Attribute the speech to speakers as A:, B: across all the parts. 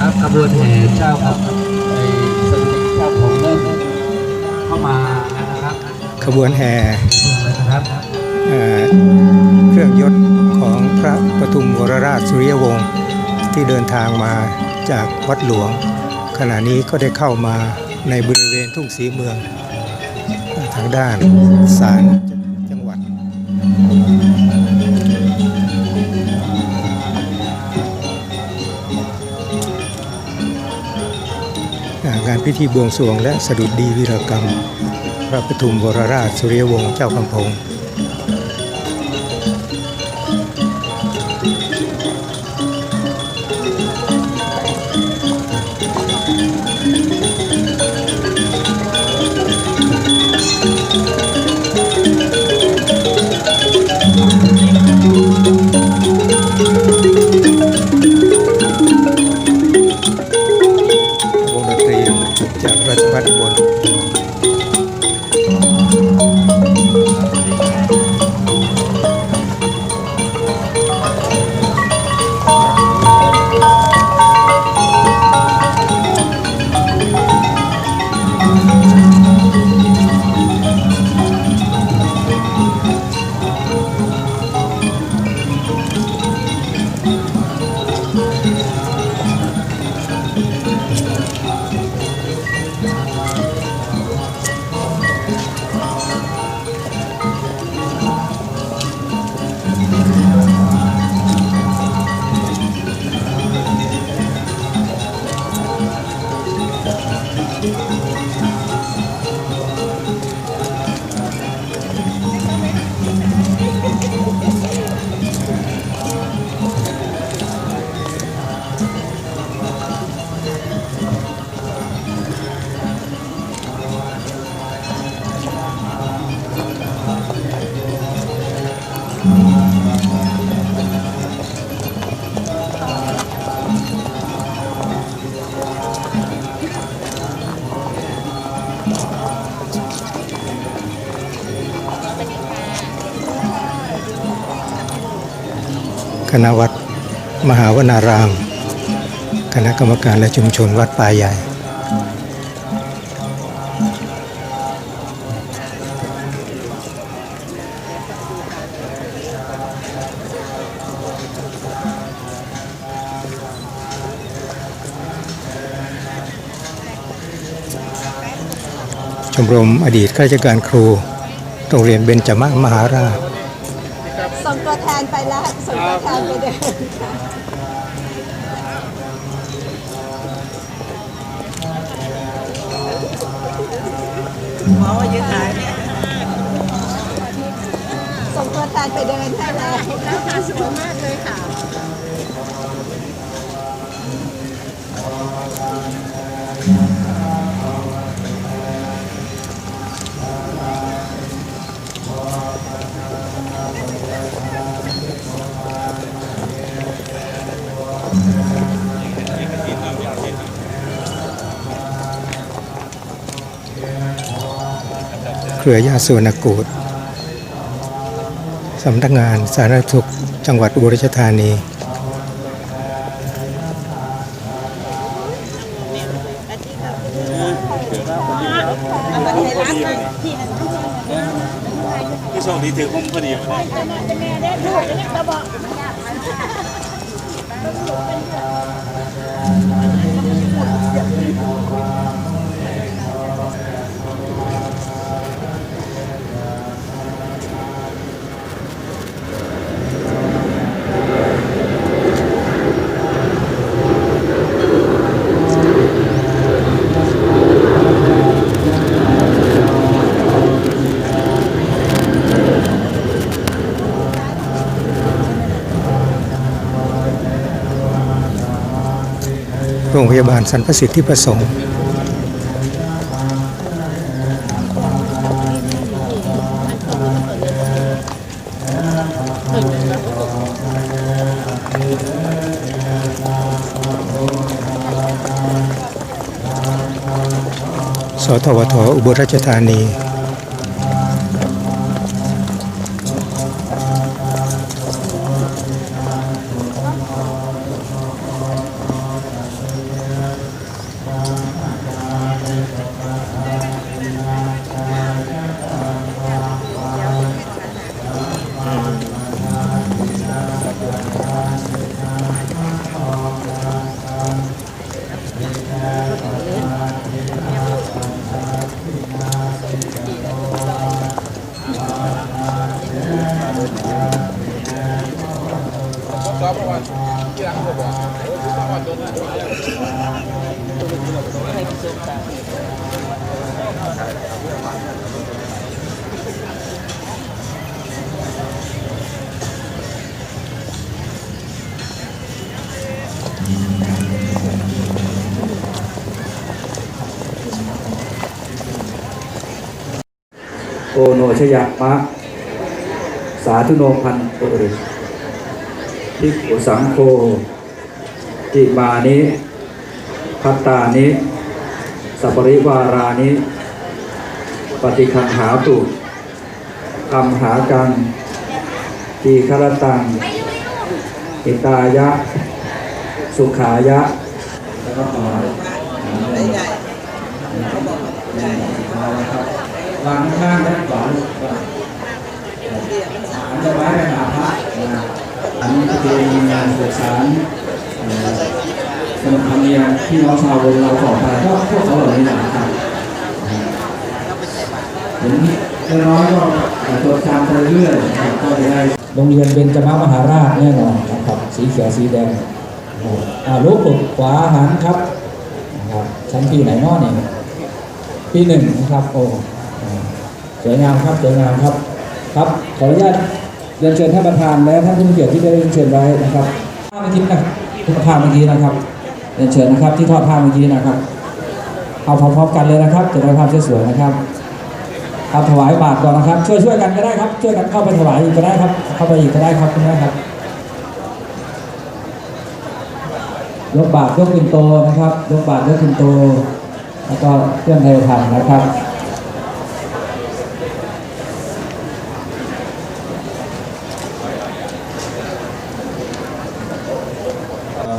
A: ครับขบวนแห่เจ้าครับในสมเด็จเจ้าของเริ่มเข้ามานะครับ
B: ขบวนแห่
A: นะครับ
B: เอ่อเครื่องยศของพระปทุมวรราชสุริยวงศ์ที่เดินทางมาจากวัดหลวง ขณะนี้ก็ได้เข้ามาในบริเวณทุ่งสีเมือง ทางด้านศาลจังหวัดานพิธีบวงสรวงและสดุดดีวิรกรรม พระปทุมวรราชสุริยวงศ์เจ้าคำพงศ์ ณะวัดมหาวนาราม คณะกรรมการและชุมชนวัดป่าใหญ่ ชมรมอดีตข้าราชการครู โรงเรียนเบญจมมหาราช
C: ตัวแทนไปแล้วส่งตัวแทนไปเดินค่ะส่งตัวแทนไปเดินให้แล้วแล้วค่ะสวยมากเลยค่ะ
B: รือญาติสวนกูดสำนักงานสาธารณสุขจังหวัดอุบลราชธานี
D: ที่ช่วงนี้ถือคุ้มพอดีเลย
B: รงพยาบาลสรรพสิทธิประสงค์สทวทอุบลราชธานี
A: ชยามะ สาธุโนพันตุริทิกุสังโฆติมานิพัตตานิสัปปริวารานิ ปฏิคังหาตุคำหากังทีคารตังอิตายะ สุขายะแล้วก็ขอ วางข้างด้านขวาอันจะไว้ในหาพระอันนี้จะเป็นงานสื่อสารเอ่อสนุกธรรมเนียมที่น้องชาวเราต่อไปก็พวกเขาเหล่านี้นะครับเห็นน้อยก็จดจำไปเรื่อยนะครับก็จะได้
E: โรงเรียนเบญจมมหาราชแน่นอนนะครับสีเขียวสีแดงอ่าลูกปลุกขวาหันครับนะครับชั้นปีไหนเนอเนี่ยปีหนึ่งนะครับโอ้ สวยงามครับสวยงามครับครับขออนุญาตเรียนเชิญท่านประธานและท่านผู้เกียรติที่ได้เรียนเชิญไว้นะครับภาพเมื่อกี้นะทุกภาพเมื่อกี้นะครับเรียนเชิญนะครับ ที่ทอดภาพเมื่อกี้นะครับ เอาพร้อมๆกันเลยนะครับจะได้ภาพสวยๆนะครับครับถวายบาตรก่อนนะครับ ช่วยช่วยกันก็ได้ครับ ช่วยกันเข้าไปถวายอีกก็ได้ครับ เข้าไปอีกก็ได้ครับคุณแม่ครับยกบาตรยกปิ่นโตนะครับยกบาตรยกปิ่นโต แล้วก็เครื่องไทยทานนะครับ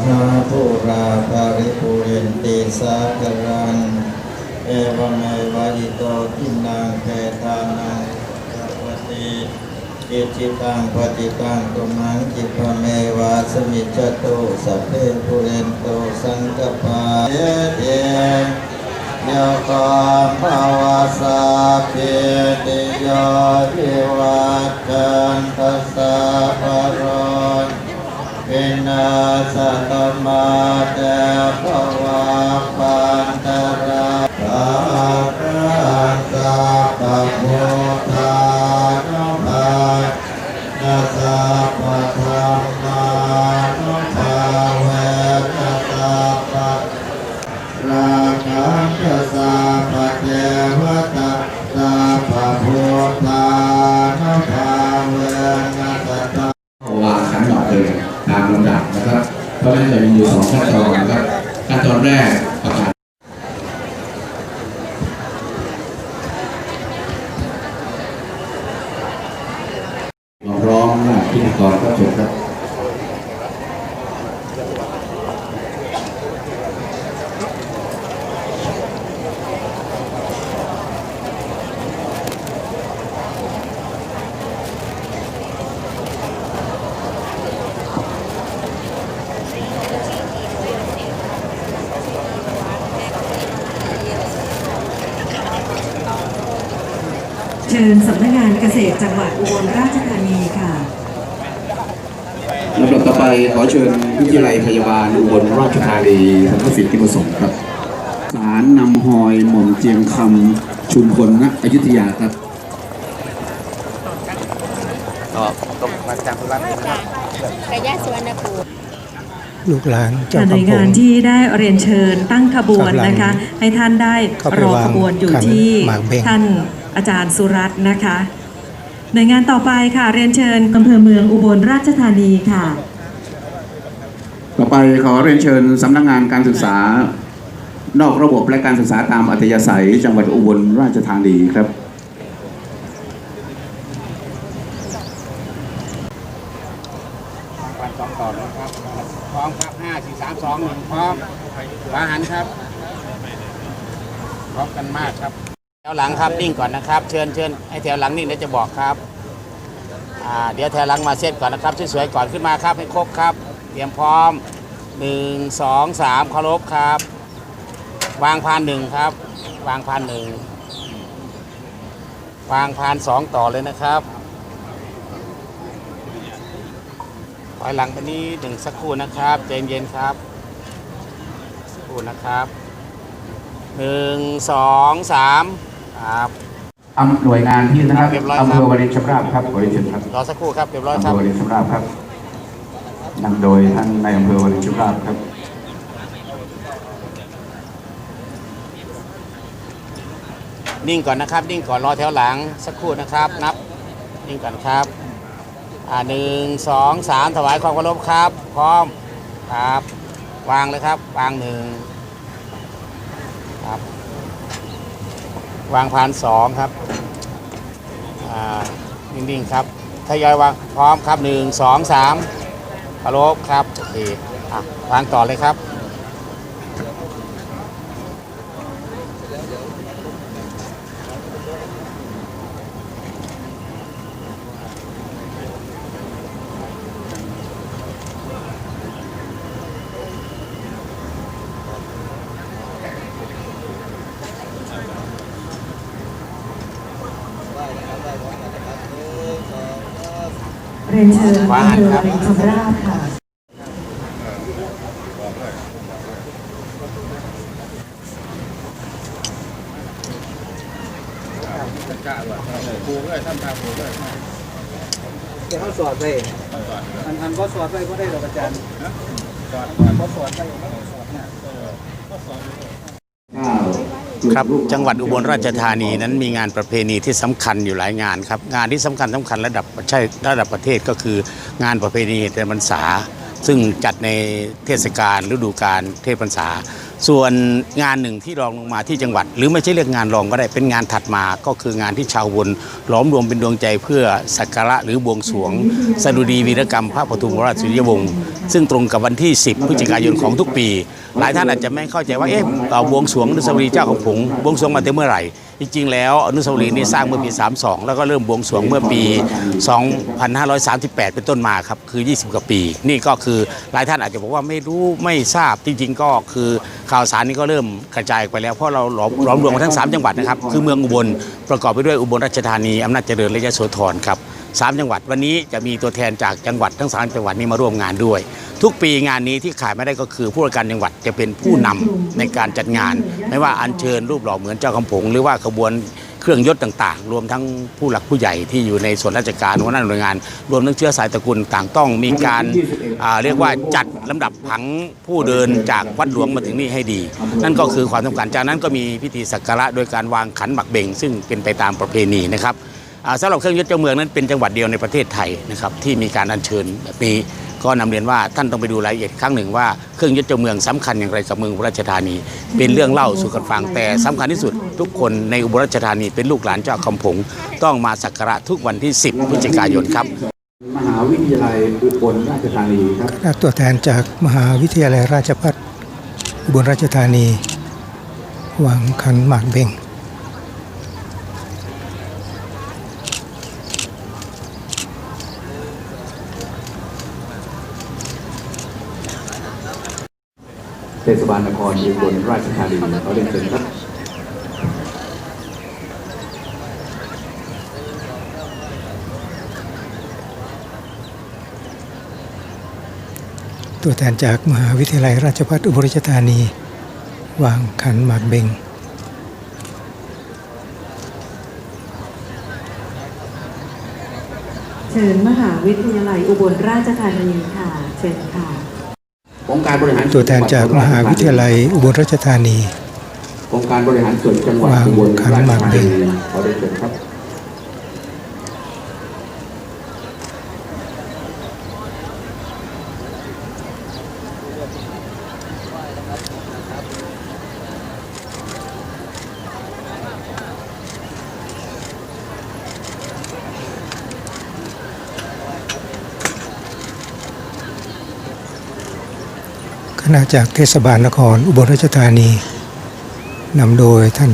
F: หาภูราภาริปุเรนติ สากรังเอวเมวะอิโตทินังแพทานังสัพพติอิจิตังปฏิตังตุมังจิปเมวะสมิจจตุสัพเพปุเรนโตสังกปาเยเตโยกามภาวะสาเพติโยวิวัจ
G: กรครับเชิญครับ
H: เชิญสำนักงานเกษตรจังหวัดอุบลราชธานีค่ะ
G: ลำดับต่อไป ขอเชิญวิทยาลัยพยาบาลอุบลราชธานีสันสิทธิประสงค์ครับสารนำหอยหม่อมเจียงคำชุมพลณอยุธยาครับ
C: กระยะสุวรรณภูมิ
B: ลูกหลานเจ้า
H: หน่วย
B: คำพ
H: งาน
B: ง
H: ที่ได้เรียนเชิญตั้งขบวนนะคะ ให้ท่านได้
B: เข้าไป
H: รอ
B: วาง
H: ขบวนอยู่
B: ขัน
H: ที่
B: หมากเบ้ง
H: ท่านอาจารย์สุรัตน์นะคะ หน่วยงานต่อไปค่ะเรียนเชิญอำเภอเมืองอุบลราชธานีค่ะ
G: ต่อไปขอเรียนเชิญสำนักงานการศึกษานอกระบบและการศึกษาตามอัธยาศัย จังหวัดอุบลราชธานีครับ
D: วันสองต่อนะครับพร้อมครับห้าสี่สามสองหนึ่งพร้อมขวาหันครับพร้อมกันมากครับ แถวหลังครับนิ่งก่อนนะครับ เชิญเชิญให้แถวหลังนิ่งเดี๋ยวจะบอกครับอ่าเดี๋ยวแถวหลังมาเซตก่อนนะครับสวยๆก่อนขึ้นมาครับให้ครบครับ รียมพร้อมหนึ่งสองสามเคารพครับ วางพานหนึ่งครับ วางพานหนึ่งวางพานสองต่อเลยนะครับถอยหลังไปนี้หนึ่งสักครู่นะครับใจเย็นๆครับรู่นะครับหนึ่งสองสามครับ
G: อำหน่วยงานที่นะครับ
D: เรียบร้อยครับ
G: อำเภอวารินชำราบครับขอเรียนเชิญครับ
D: รอสักครู่ครับเรียบร้อย
G: อำ
D: ค
G: เภ
D: รับ
G: อวารินชำราบครับ นำโดยท่านนายอำเภอวารินชำราบครับ
D: นิ่งก่อนนะครับ นิ่งก่อนรอแถวหลังสักครู่นะครับ นับนิ่งก่อนครับอ่าหนึ่งสองสามถวายความเคารพครับ พร้อมครับ วางเลยครับ วางหนึ่งครับ วางพานสองครับอ่านิ่งๆครับทยอยวางพร้อมครับหนึ่งสองสาม เคารพครับโอเคอะวางต่อเลยครับ
H: รียนเชิญ
D: วาง
H: อำเภอ
D: ครับ
H: วารินชำราบค่ะ
E: เดี๋ยวเขาสอดไปอันอันก็สอดไปก็ได้ดอกอาจารย์สอดก็สอดไปก็สอดเนี่ย
D: ครับจังหวัดอุบลราชธานีนั้นมีงานประเพณีที่สำคัญอยู่หลายงานครับงานที่สำคัญสำคัญระดับใช่ระดับประเทศก็คืองานประเพณีเทศพรรษา ซึ่งจัดในเทศกาลฤดูกาลเทศพรรษา ส่วนงานหนึ่งที่รองลงมาที่จังหวัด หรือไม่ใช่เรียกงานรองก็ได้เป็นงานถัดมาก็คืองานที่ชาวอุบนล้อมรวมเป็นดวงใจเพื่อสักการะหรือบวงสรวงสดุดีวีรกรรมพระปฐุมราชสุริยวงศ์ซึ่งตรงกับวันที่ 10พฤศจิกายนของทุกปี หลายท่านอาจจะไม่เข้าใจว่าเอ๊ะเอาบวงสวงอนุสาวรีย์เจ้าของผงบวงสวงมาแต่เมื่อไหร่ จริงๆ แล้วอนุสาวรีย์นี้สร้างเมื่อปี 32 แล้วก็เริ่มบวงสวงเมื่อปี 2538 เป็นต้นมาครับคือ 20 กว่าปี นี่ก็คือหลายท่านอาจจะบอกว่าไม่รู้ไม่ทราบจริง ๆ ก็คือข่าวสารนี้ก็เริ่มกระจายไปแล้วเพราะเราหลอมหลอมรวมกันทั้ง 3 จังหวัดนะครับคือเมืองอุบลประกอบไปด้วยอุบลราชธานีอำนาจเจริญและยโสธรครับ สามจังหวัด วันนี้จะมีตัวแทนจากจังหวัดทั้งสามจังหวัดนี้มาร่วมงานด้วย ทุกปีงานนี้ที่ขาดไม่ได้ก็คือผู้ว่าการจังหวัดจะเป็นผู้นำในการจัดงาน ไม่ว่าอัญเชิญรูปหล่อเหมือนเจ้าคำผง หรือว่าขบวนเครื่องยศต่างๆ รวมทั้งผู้หลักผู้ใหญ่ที่อยู่ในส่วนราชการหัวหน้าหน่วยงาน รวมทั้งเชื้อสายตระกูลต่างต้องมีการเรียกว่าจัดลำดับผังผู้เดินจากวัดหลวงมาถึงนี่ให้ดี นั่นก็คือความสำคัญจากนั้นก็มีพิธีสักการะโดยการวางขันหมักเบ่ง ซึ่งเป็นไปตามประเพณีนะครับ สำหรับเครื่องยศเจ้าเมืองนั้นเป็นจังหวัดเดียวในประเทศไทยนะครับที่มีการอัญเชิญแบบนี้ก็นำเรียนว่าท่านต้องไปดูรายละเอียดอีกครั้งหนึ่งว่าเครื่องยศเจ้าเมืองสำคัญอย่างไรกับเมืองอุบลราชธานี เป็นเรื่องเล่าสู่กันฟังแต่สำคัญที่สุด ทุกคนในอุบลราชธานีเป็นลูกหลานเจ้าคำผงต้องมาสักการะทุกวันที่ 10พฤศจิกายนครับ
G: มหาวิทยาลัยอุบลราชธานีครับ
B: และตัวแทนจากมหาวิทยาลัยราชภัฏอุบลราชธานีวางขันหมากเบ่ง
G: เทศบาลนครอุบลราชธานีขอเรียนเชิญครับ
B: ตัวแทนจากมหาวิทยาลัยราชภัฏอุบลราชธานี วางขันหมากเบ่ง
H: เชิญมหาวิทยาลัยอุบลราชธานีค่ะ เชิญค่ะ
G: องค์การบริหารส่
B: ตัววนแทนจากมหาวิทยาลัยอุบลราชธานี
G: องค์การบริหารส่วนจังหวัด
B: วาง
G: อุบล
B: ขัน
G: ราช
B: หมาก
G: ธา
B: เบ่
G: นี
B: ง
G: ขอเรียนเชิญครับ
B: ณะจากเทศบาลนครอุบลราชธานีนำโดยท่าน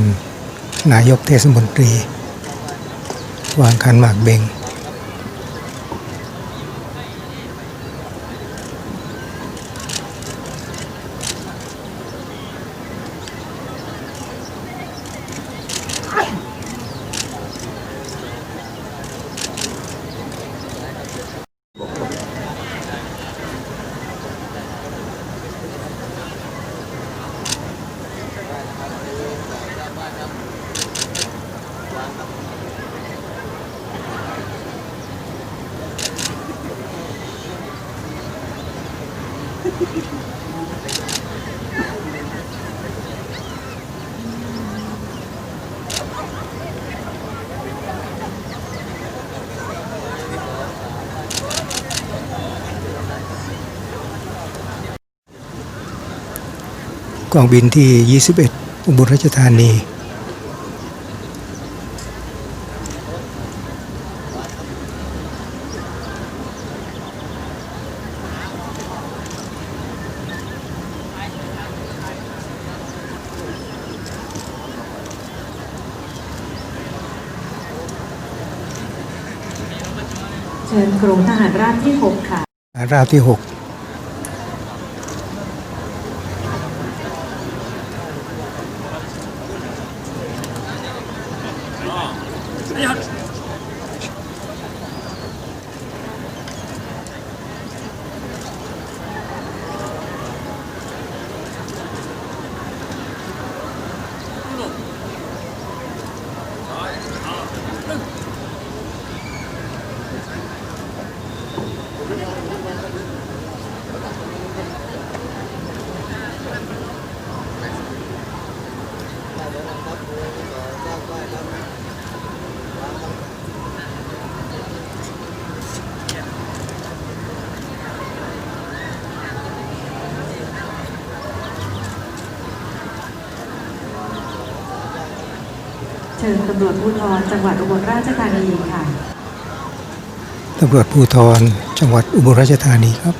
B: นายกเทศมนตรี วางคันหมากเบง กองบินที่ 21 อุบลราชธานี
H: เชิญกรมทหารราบที่ 6 ค่ะ
B: ราบที่ 6
H: ชิญตำรวจภูธรจังหวัดอุบลราชธานีค่ะ
B: ตำรวจภูธรจังหวัดอุบลราชธานีครับ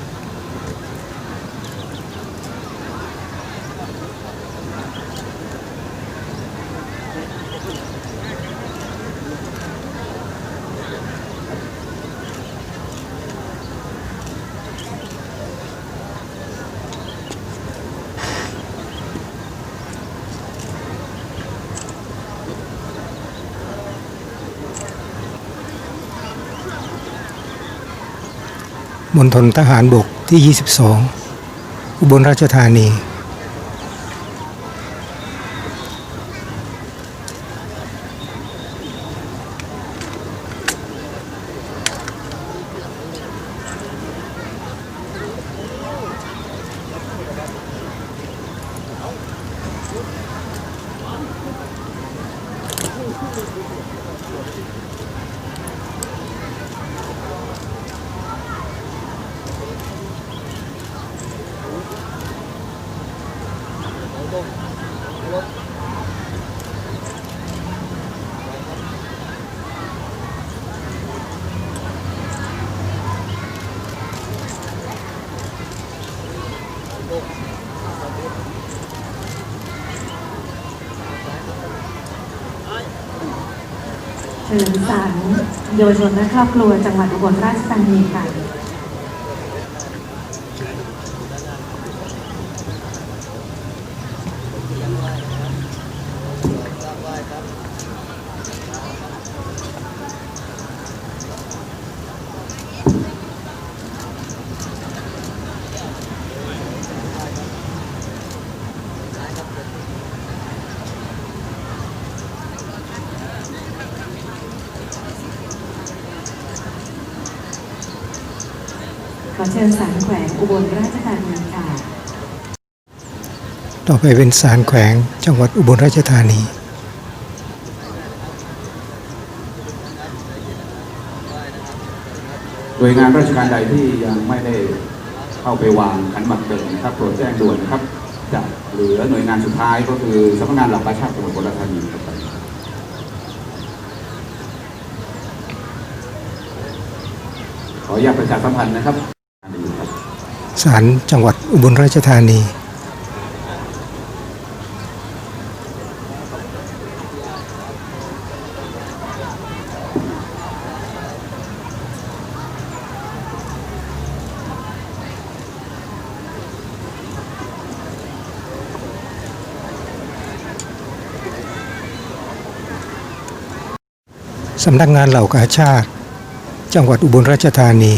B: มณฑลทหารบกที่ 22 อุบลราชธานี
H: เชิญศาล เยาวชนและครอบครัวจังหวัดอุบลราชธานีค่ะ ขอเชิญศาลแขวงอุบลราชธานีค่ะ
B: ต่อไปเป็นศาลแขวงจังหวัดอุบลราชธานี
G: หน่วยงานราชการใดที่ยังไม่ได้เข้าไปวางขันหมักเดิมนะครับโปรดแจ้งด่วนนะครับจะเหลือหน่วยงานสุดท้ายก็คือสำนักงานหลักประชาติจังหวัดอุบลราชธานีครับขออนุญาตประชาสัมพันธ์นะครับครับ
B: ศาลจังหวัดอุบลราชธานี สำนักงานเหล่ากาชาติ จังหวัดอุบลราชธานี